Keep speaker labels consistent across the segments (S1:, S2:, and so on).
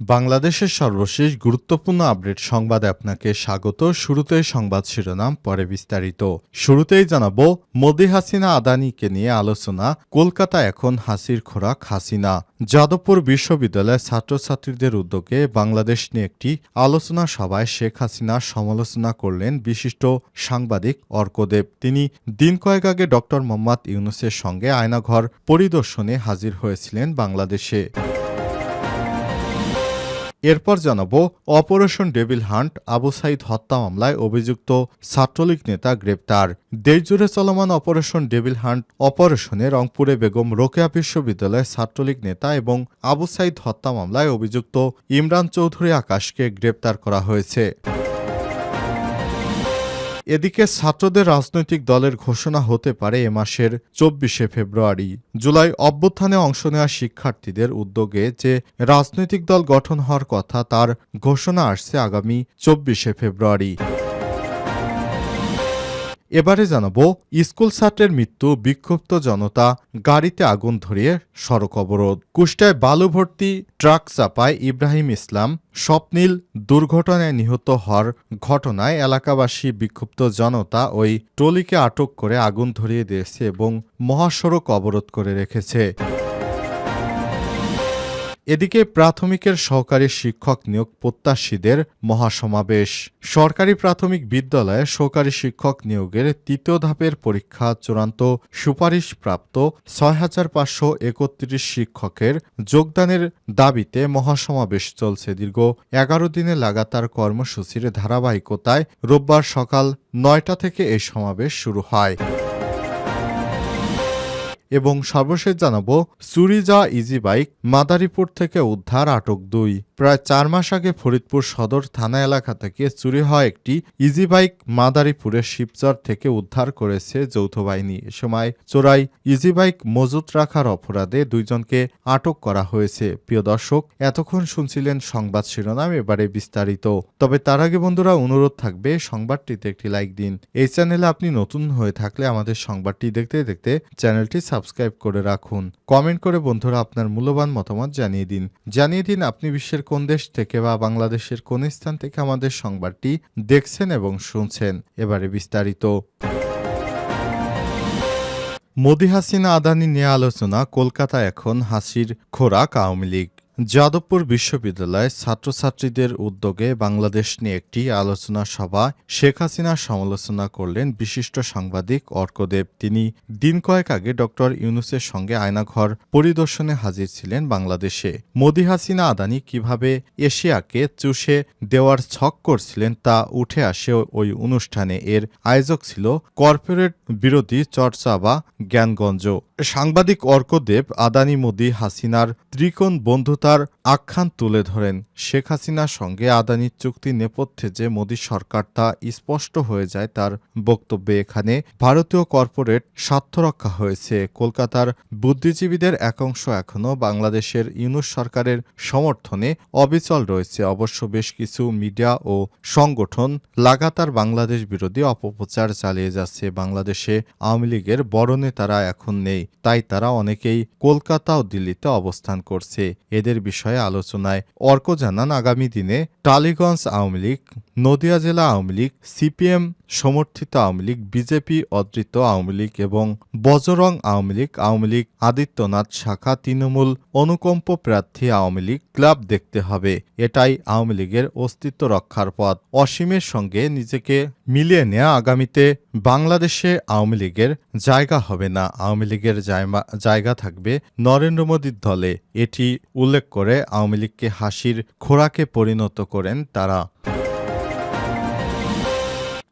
S1: বাংলাদেশের সর্বশেষ গুরুত্বপূর্ণ আপডেট সংবাদে আপনাকে স্বাগত। শুরুতেই সংবাদ শিরোনাম, পরে বিস্তারিত। শুরুতেই জানাব, মোদি হাসিনা আদানিকে নিয়ে আলোচনা, কলকাতা এখন হাসির খোরাক হাসিনা। যাদবপুর বিশ্ববিদ্যালয়ের ছাত্রছাত্রীদের উদ্যোগে বাংলাদেশ নিয়ে একটি আলোচনা সভায় শেখ হাসিনার সমালোচনা করলেন বিশিষ্ট সাংবাদিক অর্কদেব। তিনি দিন কয়েক আগে ডক্টর মোহাম্মদ ইউনুসের সঙ্গে আয়নাঘর পরিদর্শনে হাজির হয়েছিলেন বাংলাদেশে। এরপর জানাব, operation devil hunt Abu Sayed হত্যা মামলায় অভিযুক্ত ছাত্রলীগ নেতা গ্রেপ্তার। দেশজুড়ে চলমান অপারেশন ডেভিল হান্ট অপারেশনে রংপুরে বেগম রোকেয়া বিশ্ববিদ্যালয়ের ছাত্রলীগ নেতা এবং আবু সাইদ হত্যা মামলায় অভিযুক্ত ইমরান চৌধুরী আকাশকে গ্রেপ্তার করা হয়েছে। এদিকে ছাত্রদের রাজনৈতিক দলের ঘোষণা হতে পারে এ মাসের চব্বিশে ফেব্রুয়ারি। জুলাই অভ্যুত্থানে অংশ নেওয়া শিক্ষার্থীদের উদ্যোগে যে রাজনৈতিক দল গঠন হওয়ার কথা, তার ঘোষণা আসছে আগামী চব্বিশে ফেব্রুয়ারি। এবারে জানাব, স্কুল ছাত্রের মৃত্যু, বিক্ষুব্ধ জনতা, গাড়িতে আগুন ধরিয়ে সড়ক অবরোধ। কুষ্টায় বালু ভর্তি ট্রাক চাপায় ইব্রাহিম ইসলাম, স্বপ্নীল দুর্ঘটনায় নিহত হওয়ার ঘটনায় এলাকাবাসী বিক্ষুব্ধ জনতা ওই ট্রলিকে আটক করে আগুন ধরিয়ে দিয়েছে এবং মহাসড়ক অবরোধ করে রেখেছে। এদিকে প্রাথমিকের সহকারী শিক্ষক নিয়োগ প্রত্যাশীদের মহাসমাবেশ। সরকারি প্রাথমিক বিদ্যালয়ে সহকারী শিক্ষক নিয়োগের তৃতীয় ধাপের পরীক্ষা চূড়ান্ত সুপারিশপ্রাপ্ত ছয় হাজার পাঁচশো একত্রিশ শিক্ষকের যোগদানের দাবিতে মহাসমাবেশ চলছে দীর্ঘ এগারো দিনে লাগাতার কর্মসূচির ধারাবাহিকতায় রোববার সকাল নয়টা থেকে এই সমাবেশ শুরু হয়। এবং সর্বশেষ জানাব, সুরিজা ইজি বাইক মাদারীপুর থেকে উদ্ধার আটক দুই। প্রায় চার মাস আগে ফরিদপুর সদর থানা এলাকা থেকে চুরি হওয়া একটি ইজি বাইক মাদারীপুরের শিবচর থেকে উদ্ধার করেছে যৌথ বাহিনী। এ সময় চোরাই ইজি বাইক মজুত রাখার অপরাধে দুইজনকে আটক করা হয়েছে। প্রিয় দর্শক, এতক্ষণ শুনছিলেন সংবাদ শিরোনাম, এবারে বিস্তারিত। তবে তার আগে বন্ধুরা, অনুরোধ থাকবে সংবাদটিতে একটি লাইক দিন। এই চ্যানেলে আপনি নতুন হয়ে থাকলে আমাদের সংবাদটি দেখতে দেখতে চ্যানেলটি সাবস্ক্রাইব করে রাখুন। কমেন্ট করে বন্ধুরা আপনার মূল্যবান মতামত জানিয়ে দিন। জানিয়ে দিন আপনি বিশ্বের কোন দেশ থেকে বা বাংলাদেশের কোন স্থান থেকে আমাদের সংবাদটি দেখছেন এবং শুনছেন। এবারে বিস্তারিত। মোদি হাসিনা আদানি নিয়ে আলোচনা কলকাতা এখন হাসির খোরাক আওয়ামী লীগ। যাদবপুর বিশ্ববিদ্যালয়ে ছাত্রছাত্রীদের উদ্যোগে বাংলাদেশ নিয়ে একটি আলোচনা সভা শেখ হাসিনার সমালোচনা করলেন বিশিষ্ট সাংবাদিক অর্কদেব। তিনি দিন কয়েক আগে ডক্টর ইউনুসের সঙ্গে আয়নাঘর পরিদর্শনে হাজির ছিলেন বাংলাদেশে। মোদি হাসিনা আদানি কীভাবে এশিয়াকে চুষে দেওয়ার ছক করছিলেন তা উঠে আসে ওই অনুষ্ঠানে। এর আয়োজক ছিল কর্পোরেট বিরোধী চর্চা বা জ্ঞানগঞ্জ। সাংবাদিক অর্কদেব, আদানি মোদি হাসিনার ত্রিকোণ বন্ধুতার আখ্যান তুলে ধরেন। শেখ হাসিনার সঙ্গে আদানির চুক্তি নেপথ্যে যে মোদী সরকার তা স্পষ্ট হয়ে যায় তার বক্তব্যে এখানে, ভারতীয় কর্পোরেট স্বার্থ রক্ষা হয়েছে। কলকাতার বুদ্ধিজীবীদের একাংশ এখনও বাংলাদেশের ইউনুস সরকারের সমর্থনে অবিচল রয়েছে। অবশ্য বেশ কিছু মিডিয়া ও সংগঠন লাগাতার বাংলাদেশ বিরোধী অপপ্রচার চালিয়ে যাচ্ছে। বাংলাদেশে আওয়ামী লীগের বড় নেতারা এখন নেই। তাই তারা অনেকেই কলকাতা ও দিল্লিতে অবস্থান করছে। এদের বিষয়ে আলোচনায় অর্ক জানান আগামী দিনে টালিগঞ্জ আওয়ামী লীগ নদিয়া জেলা আওয়ামী লীগ সিপিএম সমর্থিত আওয়ামী লীগ, বিজেপি, অদৃত আওয়ামী লীগ এবং বজরং আওয়ামী লীগ আওয়ামী লীগ, আদিত্যনাথ শাখা, তৃণমূল অনুকম্প প্রার্থী আওয়ামী লীগ ক্লাব দেখতে হবে। এটাই আওয়ামী লীগের অস্তিত্ব রক্ষার পথ। অসীমের সঙ্গে নিজেকে মিলিয়ে নেয়া আগামীতে বাংলাদেশে আওয়ামী লীগের জায়গা হবে না। আওয়ামী লীগের জায়গা থাকবে নরেন্দ্র মোদীর দলে। এটি উল্লেখ করে আওয়ামী লীগকে হাসির খোরাকে পরিণত করেন তারা।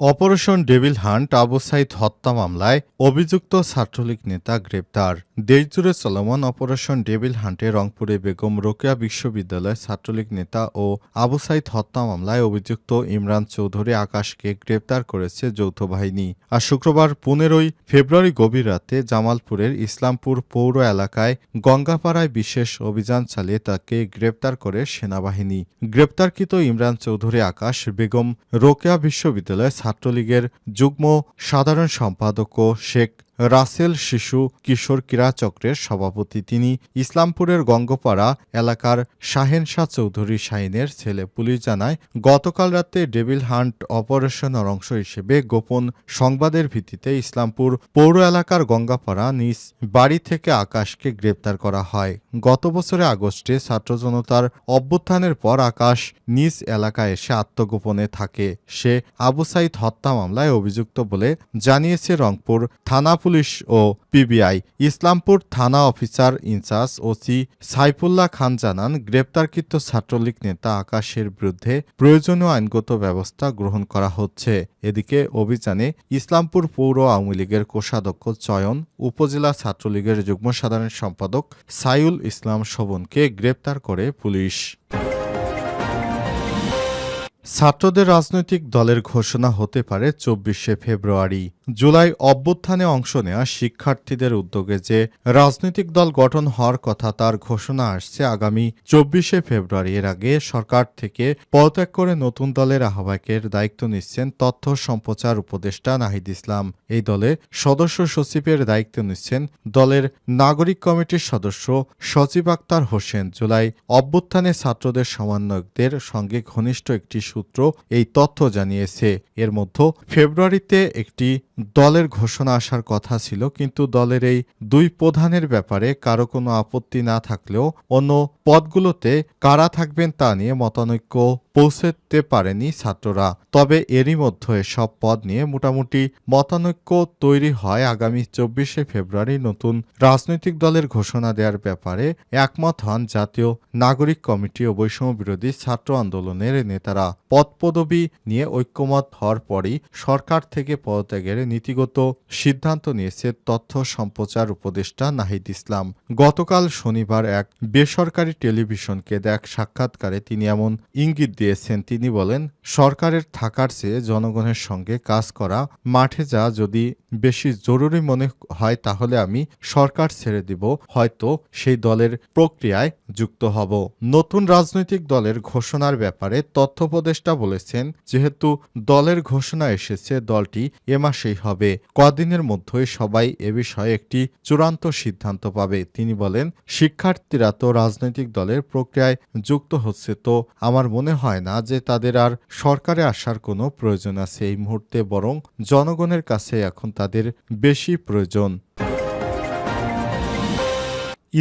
S1: Operation devil hunt Abu Sayed হত্যা মামলায় অভিযুক্ত ছাত্রলীগ নেতা গ্রেপ্তার। দেশজুড়ে চলমান অপারেশন ডেভিল হান্টে রংপুরে বেগম রোকেয়া বিশ্ববিদ্যালয়ের ছাত্রলীগ নেতা ও আবু সাইদ হত্যা মামলায় অভিযুক্ত ইমরান চৌধুরী আকাশকে গ্রেপ্তার করেছে যৌথ বাহিনী। আর শুক্রবার পনেরোই ফেব্রুয়ারি গভীর রাতে জামালপুরের ইসলামপুর পৌর এলাকায় গঙ্গাপাড়ায় বিশেষ অভিযান চালিয়ে তাকে গ্রেপ্তার করে সেনাবাহিনী। গ্রেপ্তারকৃত ইমরান চৌধুরী আকাশ বেগম রোকেয়া বিশ্ববিদ্যালয়ের ছাত্রলীগের যুগ্ম সাধারণ সম্পাদক শেখ রাসেল শিশু কিশোর ক্রীড়া চক্রের সভাপতি। তিনি ইসলামপুরের গঙ্গপাড়া এলাকার শাহেন শাহ চৌধুরী শাহিনের ছেলে। পুলিশ জানায়, গতকাল রাতে ডেভিল হান্ট অপারেশনের অংশ হিসেবে গোপন সংবাদের ভিত্তিতে ইসলামপুর পৌর এলাকার গঙ্গাপাড়া নিজ বাড়ি থেকে আকাশকে গ্রেপ্তার করা হয়। গত বছরে আগস্টে ছাত্র জনতার অভ্যুত্থানের পর আকাশ নিজ এলাকায় এসে আত্মগোপনে থাকে। সে আবু সাইদ হত্যা মামলায় অভিযুক্ত বলে জানিয়েছে রংপুর থানা পুলিশ ও পিবিআই। ইসলামপুর থানা officer in charge OC Saifullah Khan জানান, গ্রেপ্তারকৃত ছাত্রলীগ নেতা আকাশের বিরুদ্ধে প্রয়োজনীয় আইনগত ব্যবস্থা গ্রহণ করা হচ্ছে। এদিকে অভিযানে ইসলামপুর পৌর আওয়ামী লীগের কোষাধ্যক্ষ চয়ন, উপজেলা ছাত্রলীগের যুগ্ম সাধারণ সম্পাদক সাইউল ইসলাম শোভনকে গ্রেপ্তার করে পুলিশ। ছাত্রদের রাজনৈতিক দলের ঘোষণা হতে পারে চব্বিশে ফেব্রুয়ারি। জুলাই অভ্যুত্থানে অংশ নেওয়া শিক্ষার্থীদের উদ্যোগে যে রাজনৈতিক দল গঠন হওয়ার কথা তার ঘোষণা আসছে আগামী চব্বিশে ফেব্রুয়ারি। এর আগে সরকার থেকে পদত্যাগ করে নতুন দলের আহ্বায়কের দায়িত্ব নিচ্ছেন তথ্য সম্প্রচার উপদেষ্টা নাহিদ ইসলাম। এই দলে সদস্য সচিবের দায়িত্ব নিচ্ছেন দলের নাগরিক কমিটির সদস্য সচিব আক্তার হোসেন। জুলাই অভ্যুত্থানে ছাত্রদের সমন্বয়কদের সঙ্গে ঘনিষ্ঠ একটি সূত্র এই তথ্য জানিয়েছে। এর মধ্যে ফেব্রুয়ারিতে একটি দলের ঘোষণা আসার কথা ছিল, কিন্তু দলের এই দুই প্রধানের ব্যাপারে কারও কোনো আপত্তি না থাকলেও অন্য পদগুলোতে কারা থাকবেন তা নিয়ে মতানৈক্য পৌঁছতে পারেনি ছাত্ররা। তবে এরই মধ্যে সব পদ নিয়ে মোটামুটি মতানৈক্য তৈরি হয় আগামী চব্বিশে ফেব্রুয়ারি নতুন রাজনৈতিক দলের ঘোষণা দেওয়ার ব্যাপারে। একমত হন জাতীয় নাগরিক কমিটি ও বৈষম্য বিরোধী ছাত্র আন্দোলনের নেতারা। পদপদবি নিয়ে ঐক্যমত হওয়ার পরই সরকার থেকে পদত্যাগের নীতিগত সিদ্ধান্ত নিয়েছে তথ্য সম্প্রচার উপদেষ্টা নাহিদ ইসলাম। গতকাল শনিবার এক বেসরকারি টেলিভিশনকে দেখ সাক্ষাৎকারে তিনি এমন ইঙ্গিত দিয়েছেন। তিনি বলেন, সরকারের থাকার চেয়ে জনগণের সঙ্গে কাজ করা মাঠে যা যদি বেশি জরুরি মনে হয় তাহলে আমি সরকার ছেড়ে দিব, হয়তো সেই দলের প্রক্রিয়ায় যুক্ত হব। নতুন রাজনৈতিক দলের ঘোষণার ব্যাপারে তথ্য উপদেষ্টা বলেছেন, যেহেতু দলের ঘোষণা এসেছে, দলটি এ মাসেই হবে। কদিনের মধ্যেই সবাই এ বিষয়ে একটি চূড়ান্ত সিদ্ধান্ত পাবে। তিনি বলেন, শিক্ষার্থীরা তো রাজনৈতিক দলের প্রক্রিয়ায় যুক্ত হচ্ছে, তো আমার মনে হয় না যে তাদের আর সরকারে আসার কোনো প্রয়োজন আছে এই মুহূর্তে, বরং জনগণের কাছে এখন তাদের বেশি প্রয়োজন।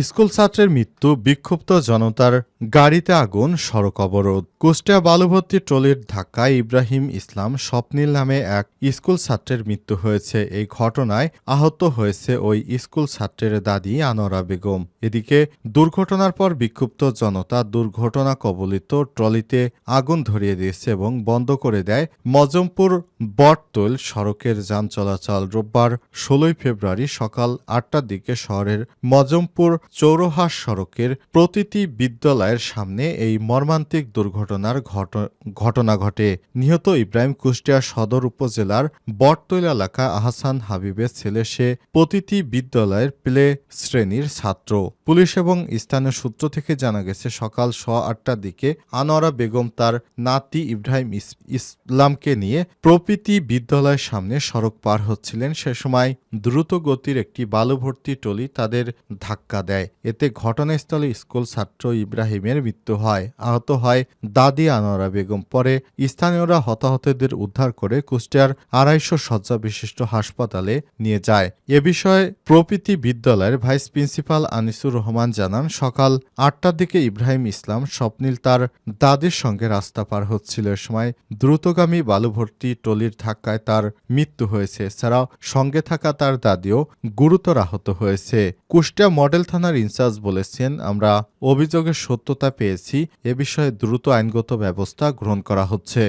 S1: স্কুল ছাত্রের মৃত্যু, বিক্ষুব্ধ জনতার গাড়িতে আগুন, সড়ক অবরোধ। কুষ্টিয়া বালুভর্তি ট্রলির ধাক্কায় ইব্রাহিম ইসলাম স্বপ্নিল নামে এক স্কুল ছাত্রের মৃত্যু হয়েছে। এই ঘটনায় আহত হয়েছে ওই স্কুল ছাত্রের দাদি আনোয়ারা বেগম। এদিকে দুর্ঘটনার পর বিক্ষুব্ধ জনতা দুর্ঘটনা কবলিত ট্রলিতে আগুন ধরিয়ে দিয়েছে এবং বন্ধ করে দেয় মজমপুর বটতল সড়কের যান চলাচল। রোববার ষোলোই ফেব্রুয়ারি সকাল আটটার দিকে শহরের মজমপুর চৌরহাস সড়কের প্রতিটি বিদ্যালয়ের সামনে এই মর্মান্তিক দুর্ঘটনার ঘটনা ঘটে। নিহত ইব্রাহিম কুষ্টিয়া সদর উপজেলার বটতৈল এলাকা আহসান হাবিবের ছেলে সে প্রতিটি বিদ্যালয়ের প্লে শ্রেণির ছাত্র। পুলিশ এবং স্থানীয় সূত্র থেকে জানা গেছে, সকাল স আটটার দিকে আনোয়ারা বেগম তার নাতি ইব্রাহিম ইসলামকে নিয়ে প্রতিটি বিদ্যালয়ের সামনে সড়ক পার হচ্ছিলেন। সে সময় দ্রুত গতির একটি বালুভর্তি টলি তাদের ধাক্কা দেয়। এতে ঘটনাস্থলে স্কুল ছাত্র ইব্রাহিমের মৃত্যু হয়। আহত হয় দাদি আনোয়ারা বেগম পরে স্থানীয়রা হতাহতদের উদ্ধার করে কুষ্টিয়ার আড়াইশো শয্যা বিশিষ্ট হাসপাতালে নিয়ে যায়। এ বিষয়ে প্রকৃতি বিদ্যালয়ের ভাইস প্রিন্সিপাল আনিসুর রহমান জানান, সকাল আটটার দিকে ইব্রাহিম ইসলাম স্বপ্নিল তার দাদির সঙ্গে রাস্তা পার হচ্ছিল। এ সময় দ্রুতগামী বালুভর্তি টলির ধাক্কায় তার মৃত্যু হয়েছে। এছাড়াও সঙ্গে থাকা তার দাদিও গুরুতর আহত হয়েছে। কুষ্টিয়া মডেল থানার ইনচার্জ বলেছেন, আমরা অভিযোগের সত্যতা পেয়েছি, এ বিষয়ে দ্রুত আইনগত ব্যবস্থা গ্রহণ করা হচ্ছে।